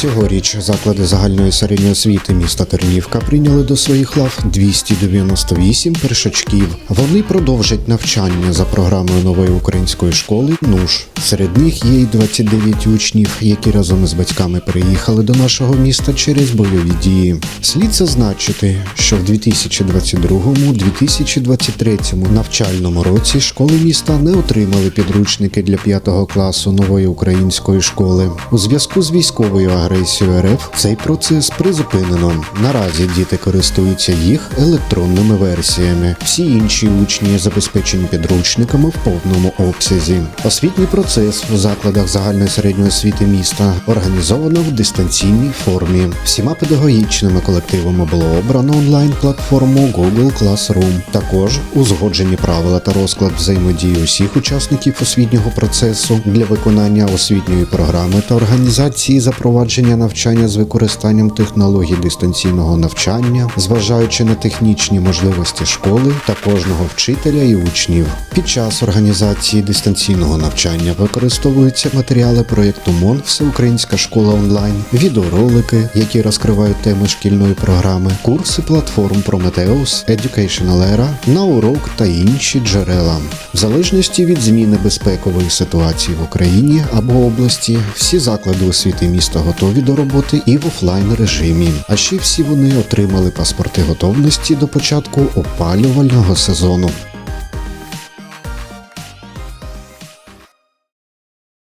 Цьогоріч заклади загальної середньої освіти міста Тернівка прийняли до своїх лав 298 першачків. Вони продовжать навчання за програмою нової української школи НУШ. Серед них є й 29 учнів, які разом із батьками переїхали до нашого міста через бойові дії. Слід зазначити, що в 2022-2023 навчальному році школи міста не отримали підручники для 5 класу нової української школи. У зв'язку з військовою агресією РФ цей процес призупинено. Наразі діти користуються їх електронними версіями. Всі інші учні забезпечені підручниками в повному обсязі. Освітній процес у закладах загальної середньої освіти міста організовано в дистанційній формі. Всіма педагогічними колективами було обрано онлайн-платформу Google Classroom. Також узгоджені правила та розклад взаємодії усіх учасників освітнього процесу для виконання освітньої програми та організації запровадження навчання з використанням технологій дистанційного навчання, зважаючи на технічні можливості школи та кожного вчителя і учнів. Під час організації дистанційного навчання використовуються матеріали проєкту МОН Всеукраїнська школа онлайн, відеоролики, які розкривають теми шкільної програми, курси платформ Prometheus, Educational Era, на урок та інші джерела. В залежності від зміни безпекової ситуації в Україні або області, всі заклади освіти міста готові до роботи і в офлайн режимі. А ще всі вони отримали паспорти готовності до початку опалювального сезону.